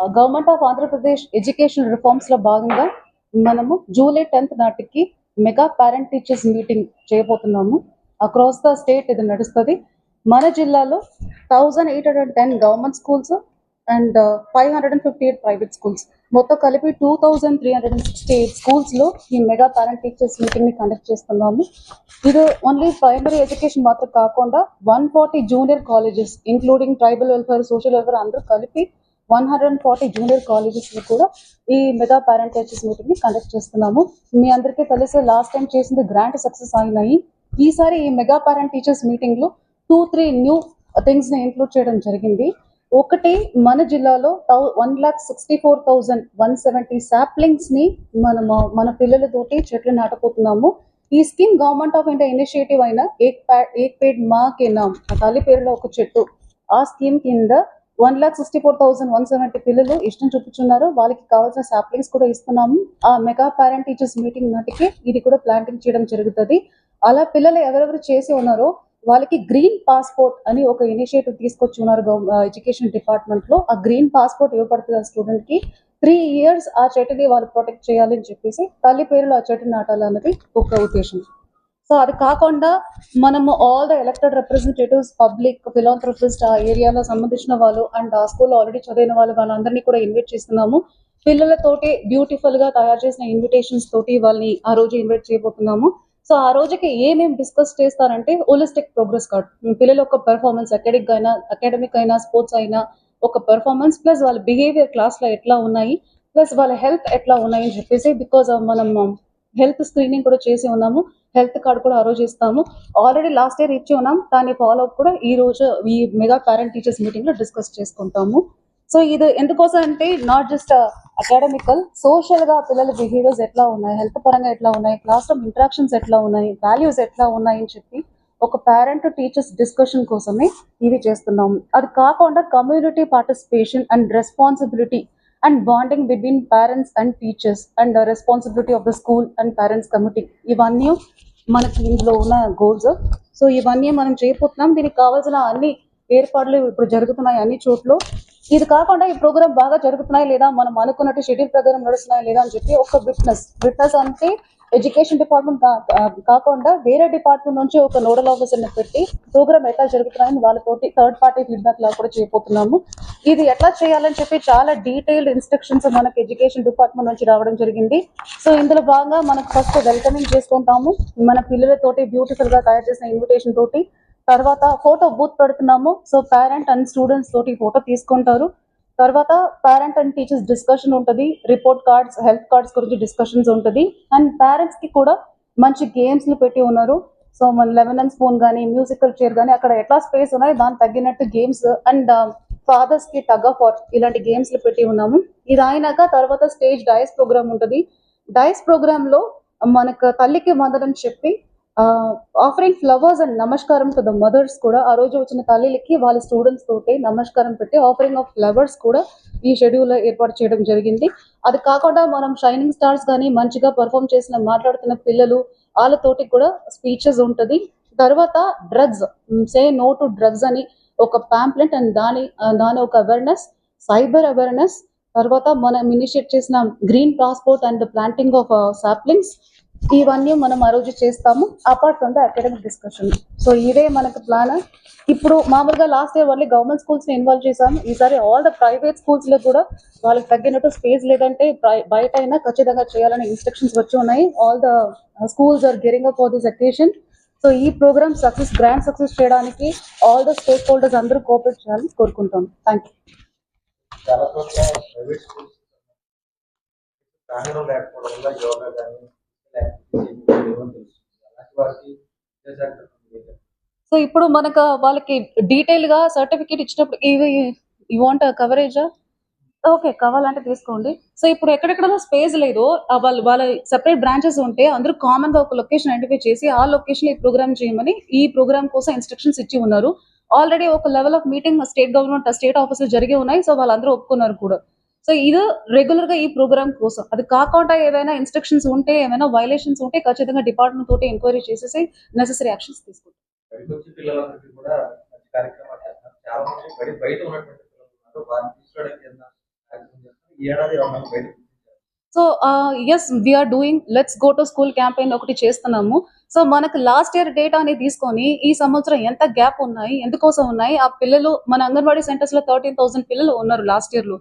Government of Andhra Pradesh education రిఫార్మ్స్లో భాగంగా మనము జూలై టెన్త్ నాటికి మెగా పేరెంట్ టీచర్స్ మీటింగ్ చేయబోతున్నాము. అక్రాస్ ద స్టేట్ ఇది నడుస్తుంది. మన జిల్లాలో thousand eight hundred ten government schools and five hundred and fifty eight private schools మొత్తం కలిపి two thousand three hundred and sixty eight స్కూల్స్లో ఈ మెగా పేరెంట్ టీచర్స్ మీటింగ్ని కండక్ట్ చేస్తున్నాము. ఇది ఓన్లీ ప్రైమరీ ఎడ్యుకేషన్ మాత్రం కాకుండా one forty junior colleges including tribal welfare social welfare అందరూ కలిపి one hundred and forty junior colleges కూడా ఈ మెగా పేరెంట్ టీచర్స్ మీటింగ్ని కండక్ట్ చేస్తున్నాము. మీ అందరికీ తెలిసి లాస్ట్ టైం చేసింది గ్రాంట్ సక్సెస్ అయినాయి. ఈసారి ఈ మెగా పేరెంట్ టీచర్స్ మీటింగ్లో టూ త్రీ న్యూ థింగ్స్ని ఇంక్లూడ్ చేయడం జరిగింది. ఒకటి మన జిల్లాలో one lakh sixty four thousand one seventy సాప్లింగ్స్ని మనము మన పిల్లలతోటి చెట్లు నాటపోతున్నాము ఈ scheme government of India initiative అయిన ఏక్ ప్యా ఏక్ పేడ్ మా కే నామ్ తల్లి పేరులో ఒక చెట్టు. ఆ స్కీమ్ కింద one lakh sixty four thousand one seventy పిల్లలు ఇష్టం చూపించున్నారు. వాళ్ళకి కావాల్సిన సాప్లింగ్స్ కూడా ఇస్తున్నాము. ఆ మెగా పేరెంట్ టీచర్స్ మీటింగ్ నాటికి ఇది కూడా ప్లాంటింగ్ చేయడం జరుగుతుంది. అలా పిల్లలు ఎవరెవరు చేసి ఉన్నారో వాళ్ళకి గ్రీన్ పాస్పోర్ట్ అని ఒక ఇనిషియేటివ్ తీసుకొచ్చి ఉన్నారు ఎడ్యుకేషన్ డిపార్ట్మెంట్లో. ఆ గ్రీన్ పాస్పోర్ట్ ఇవ్వబడుతుంది ఆ స్టూడెంట్కి. త్రీ ఇయర్స్ ఆ చెట్టుని వాళ్ళు ప్రొటెక్ట్ చేయాలి అని చెప్పేసి తల్లి పేరులో ఆ చెట్టు నాటాలన్నది ఒక ఉద్దేశం. సో అది కాకుండా మనము all the elected representatives public philanthropist ఆ ఏరియాలో సంబంధించిన వాళ్ళు అండ్ ఆ స్కూల్లో ఆల్రెడీ చదివిన వాళ్ళు వాళ్ళందరినీ కూడా ఇన్వైట్ చేస్తున్నాము. పిల్లలతోటి బ్యూటిఫుల్గా తయారు చేసిన ఇన్విటేషన్స్ తోటి వాళ్ళని ఆ రోజు ఇన్వైట్ చేయబోతున్నాము. సో ఆ రోజుకి ఏమేమి డిస్కస్ చేస్తారంటే హోలిస్టిక్ ప్రోగ్రెస్ కార్డ్ పిల్లల యొక్క పెర్ఫార్మెన్స్ అకాడమిక్ అయినా అకాడమిక్ అయినా స్పోర్ట్స్ అయినా ఒక పెర్ఫార్మెన్స్ ప్లస్ వాళ్ళ బిహేవియర్ క్లాస్లో ఎట్లా ఉన్నాయి ప్లస్ వాళ్ళ హెల్త్ ఎట్లా ఉన్నాయి అని చెప్పేసి బికాస్ మనం um, హెల్త్ స్క్రీనింగ్ కూడా చేసి ఉన్నాము. హెల్త్ కార్డ్ కూడా ఆ రోజు ఇస్తాము. ఆల్రెడీ లాస్ట్ ఇయర్ ఇచ్చి ఉన్నాం. దాని ఫాలో అప్ కూడా ఈ రోజు ఈ మెగా పేరెంట్ టీచర్స్ మీటింగ్లో డిస్కస్ చేసుకుంటాము. సో ఇది ఎందుకోసం అంటే నాట్ జస్ట్ అకాడమికల్ సోషల్గా పిల్లల బిహేవియర్స్ ఎట్లా ఉన్నాయి హెల్త్ పరంగా ఎట్లా ఉన్నాయి క్లాస్ రూమ్ ఇంటరాక్షన్స్ ఎట్లా ఉన్నాయి వాల్యూస్ ఎట్లా ఉన్నాయి అని చెప్పి ఒక పేరెంట్ టీచర్స్ డిస్కషన్ కోసమే ఇవి చేస్తున్నాము. అది కాకుండా community participation and responsibility and bonding between parents and teachers and responsibility of the school and parents committee ఇవన్నీ మనకి ఇందులో ఉన్న గోల్స్ సో ఇవన్నీ మనం చేయబోతున్నాం. దీనికి కావాల్సిన అన్ని ఏర్పాట్లు ఇప్పుడు జరుగుతున్నాయి అన్ని చోట్ల. ఇది కాకుండా ఈ ప్రోగ్రామ్ బాగా జరుగుతున్నాయి లేదా? మనం అనుకున్నట్టు షెడ్యూల్ ప్రకారం నడుస్తున్నాయి లేదా అని చెప్పి ఒక విట్నెస్ విట్నెస్ అంటే ఎడ్యుకేషన్ డిపార్ట్మెంట్ కాకుండా వేరే డిపార్ట్మెంట్ నుంచి ఒక నోడల్ ఆఫీసర్ని పెట్టి ప్రోగ్రామ్ ఎట్లా జరుగుతున్నాయని వాళ్ళతోటి థర్డ్ పార్టీ ఫీడ్బ్యాక్ లా కూడా చేయబోతున్నాము. ఇది ఎట్లా చేయాలని చెప్పి చాలా డీటెయిల్డ్ ఇన్స్ట్రక్షన్స్ మనకి ఎడ్యుకేషన్ డిపార్ట్మెంట్ నుంచి రావడం జరిగింది. సో ఇందులో భాగంగా మనకు ఫస్ట్ వెల్కమింగ్ చేసుకుంటాము. మన పిల్లలతోటి బ్యూటిఫుల్గా తయారు చేసిన ఇన్విటేషన్ తోటి తర్వాత ఫోటో బూత్ పెడుతున్నాము. సో పేరెంట్ అండ్ స్టూడెంట్స్ తోటి ఫోటో తీసుకుంటారు. తర్వాత పేరెంట్ అండ్ టీచర్స్ డిస్కషన్ ఉంటుంది రిపోర్ట్ కార్డ్స్ హెల్త్ కార్డ్స్ గురించి డిస్కషన్స్ ఉంటుంది. అండ్ పేరెంట్స్కి కూడా మంచి గేమ్స్లు పెట్టి ఉన్నారు. సో మన లెమన్ అండ్ స్పూన్ కానీ మ్యూజికల్ చైర్ కానీ అక్కడ ఎట్లా స్పేస్ ఉన్నాయి దానికి తగ్గినట్టు గేమ్స్ అండ్ ఫాదర్స్కి టగ్ ఆఫ్ వార్ ఇలాంటి గేమ్స్లు పెట్టి ఉన్నాము. ఇది అయినాక తర్వాత స్టేజ్ డైస్ ప్రోగ్రామ్ ఉంటుంది. డైస్ ప్రోగ్రామ్లో మనకు తల్లికి వందనం చెప్పి ఆఫరింగ్ ఫ్లవర్స్ అండ్ నమస్కారం టు ద మదర్స్ కూడా ఆ రోజు వచ్చిన తల్లికి వాళ్ళ స్టూడెంట్స్ తోటి నమస్కారం పెట్టి ఆఫరింగ్ ఆఫ్ ఫ్లవర్స్ కూడా ఈ షెడ్యూల్ ఏర్పాటు చేయడం జరిగింది. అది కాకుండా మనం షైనింగ్ స్టార్స్ కానీ మంచిగా పర్ఫామ్ చేసిన మాట్లాడుతున్న పిల్లలు వాళ్ళతోటి కూడా స్పీచెస్ ఉంటుంది. తర్వాత drugs say no to drugs అని ఒక ప్యాంప్లెట్ అండ్ దాని దాని ఒక అవేర్నెస్ సైబర్ అవేర్నెస్ తర్వాత మనం ఇనిషియేట్ చేసిన green passport and planting of saplings ఇవన్నీ మనం ఆ రోజు చేస్తాము. Apart from the academic discussion so ఇదే మనకు ప్లాన్ ఇప్పుడు మామూలుగా లాస్ట్ ఇయర్ ఓన్లీ గవర్నమెంట్ స్కూల్స్ని ఇన్వాల్వ్ చేశాము. ఈసారి ఆల్ ద ప్రైవేట్ స్కూల్స్లో కూడా వాళ్ళకి తగ్గినట్టు స్పేస్ లేదంటే ప్రై- బయట అయినా ఖచ్చితంగా చేయాలని ఇన్స్ట్రక్షన్స్ వచ్చి ఉన్నాయి. All the schools are gearing up for this occasion so ఈ ప్రోగ్రామ్ సక్సెస్ గ్రాండ్ సక్సెస్ చేయడానికి ఆల్ ద స్టేక్ హోల్డర్స్ అందరూ కోఆపరేట్ చేయాలని కోరుకుంటాం థ్యాంక్ యూ సో ఇప్పుడు మనకు వాళ్ళకి డీటెయిల్గా సర్టిఫికేట్ ఇచ్చినప్పుడు ఇవి యూ వాంట్ కవరేజా ఓకే కావాలంటే తీసుకోండి. సో ఇప్పుడు ఎక్కడెక్కడ స్పేస్ లేదు. వాళ్ళు వాళ్ళ సెపరేట్ బ్రాంచెస్ ఉంటే అందరూ కామన్గా ఒక లొకేషన్ ఐడెంటిఫై చేసి ఆ లొకేషన్ ఈ ప్రోగ్రామ్ చేయమని ఈ ప్రోగ్రామ్ కోసం ఇన్స్ట్రక్షన్స్ ఇచ్చి ఉన్నారు. ఆల్రెడీ ఒక level of meeting state government state office జరిగి ఉన్నాయి. సో వాళ్ళందరూ ఒప్పుకున్నారు కూడా. సో ఇది రెగ్యులర్గా ఈ ప్రోగ్రామ్ కోసం. అది కాకుండా ఏదైనా ఇన్స్ట్రక్షన్స్ ఉంటే ఏమైనా వైలేషన్స్ ఉంటే ఖచ్చితంగా డిపార్ట్మెంట్ తోటి ఎంక్వైరీ చేసేసి నెసెసరీ యాక్షన్స్ తీసుకుంటాం. So yes we're doing let's go to school campaign ఒకటి చేస్తున్నాము. సో మనకు లాస్ట్ ఇయర్ డేటాని తీసుకొని ఈ సంవత్సరం ఎంత గ్యాప్ ఉన్నాయి ఎందుకోసం ఉన్నాయి? ఆ పిల్లలు మన అంగన్వాడీ సెంటర్స్లో థర్టీన్ థౌసండ్ పిల్లలు ఉన్నారు లాస్ట్ ఇయర్లో.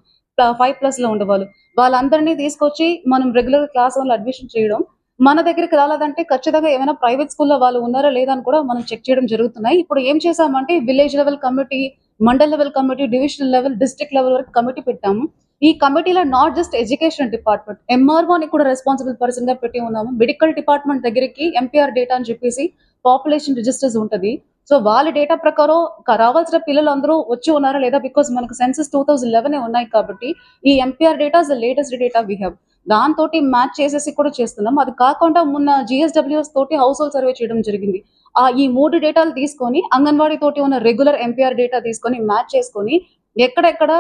ఫైవ్ ప్లస్లో ఉండేవాళ్ళు. వాళ్ళందరినీ తీసుకొచ్చి మనం రెగ్యులర్ క్లాస్లో అడ్మిషన్ చేయడం మన దగ్గరికి రాలేదంటే ఖచ్చితంగా ఏమైనా ప్రైవేట్ స్కూల్లో వాళ్ళు ఉన్నారా లేదా అని కూడా మనం చెక్ చేయడం జరుగుతున్నాయి. ఇప్పుడు ఏం చేసామంటే village level committee mandal level committee divisional level district level వరకు కమిటీ పెట్టాము. ఈ కమిటీలో not just education department MRO అని కూడా రెస్పాన్సిబుల్ పర్సన్గా పెట్టి ఉన్నాము. మెడికల్ డిపార్ట్మెంట్ దగ్గరికి ఎంపీఆర్ డేటా అని చెప్పేసి పాపులేషన్ రిజిస్టర్స్ ఉంటది. సో వాళ్ళ డేటా ప్రకారం రావాల్సిన పిల్లలు అందరూ వచ్చి ఉన్నారా లేదా? బికాస్ మనకు సెన్సెస్ టూ థౌసండ్ లెవెన్ ఉన్నాయి కాబట్టి ఈ MPR data the latest data we have దాంతో మ్యాచ్ చేసేసి కూడా చేస్తున్నాం. అది కాకుండా మొన్న జిఎస్డబ్ల్యూఎస్ తోటి హౌస్ హోల్డ్ సర్వే చేయడం జరిగింది. ఆ ఈ మూడు డేటాలు తీసుకొని అంగన్వాడీ తోటి ఉన్న రెగ్యులర్ ఎంపీఆర్ డేటా తీసుకొని మ్యాచ్ చేసుకొని ఎక్కడెక్కడ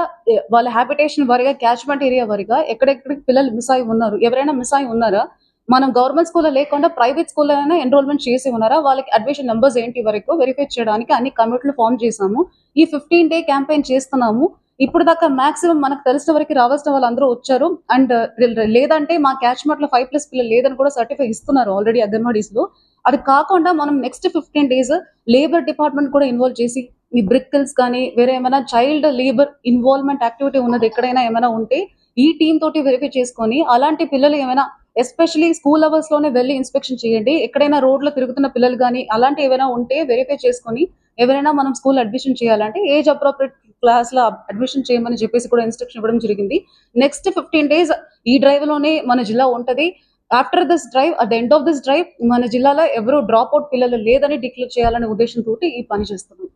వాళ్ళ హ్యాబిటేషన్ వారిగా క్యాచ్మెంట్ ఏరియా వారిగా ఎక్కడెక్కడ పిల్లలు మిస్ అయి ఉన్నారు ఎవరైనా మిస్ అయి ఉన్నారా? మనం గవర్నమెంట్ స్కూల్లో లేకుండా ప్రైవేట్ స్కూల్లో అయినా ఎన్రోల్మెంట్ చేసి ఉన్నారా? వాళ్ళకి అడ్మిషన్ నెంబర్స్ ఏంటి వరకు వెరిఫై చేయడానికి అన్ని కమిటీలు ఫామ్ చేసాము ఈ ఫిఫ్టీన్ డే క్యాంపెయిన్ చేస్తున్నాము. ఇప్పుడు దాకా మాక్సిమం మనకు తెలిసిన వరకు రావాల్సిన వాళ్ళందరూ వచ్చారు. అండ్ లేదంటే మా క్యాచ్మెంట్లో ఫైవ్ ప్లస్ పిల్లలు లేదని కూడా సర్టిఫై ఇస్తున్నారు ఆల్రెడీ అంగన్వాడీస్లో. అది కాకుండా మనం next fifteen days labour department కూడా ఇన్వాల్వ్ చేసి ఈ బ్రిక్కిల్స్ కానీ వేరే ఏమైనా చైల్డ్ లేబర్ ఇన్వాల్వ్మెంట్ యాక్టివిటీ ఉన్నది ఎక్కడైనా ఏమైనా ఉంటే ఈ టీమ్ తోటి వెరిఫై చేసుకొని అలాంటి పిల్లలు ఏమైనా ఎస్పెషలీ స్కూల్ అవర్స్లోనే వెళ్ళి ఇన్స్పెక్షన్ చేయండి. ఎక్కడైనా రోడ్లో తిరుగుతున్న పిల్లలు కానీ అలాంటి ఏమైనా ఉంటే వెరిఫై చేసుకొని ఎవరైనా మనం స్కూల్ అడ్మిషన్ చేయాలంటే ఏజ్ అప్రోప్రియట్ క్లాస్లో అడ్మిషన్ చేయమని చెప్పేసి కూడా ఇన్స్ట్రక్షన్ ఇవ్వడం జరిగింది. నెక్స్ట్ ఫిఫ్టీన్ డేస్ ఈ డ్రైవ్లోనే మన జిల్లా ఉంటది. After this drive at the end of this drive మన జిల్లాలో ఎవరు డ్రాప్ అవుట్ పిల్లలు లేదని డిక్లేర్ చేయాలనే ఉద్దేశంతో ఈ పని చేస్తున్నాం.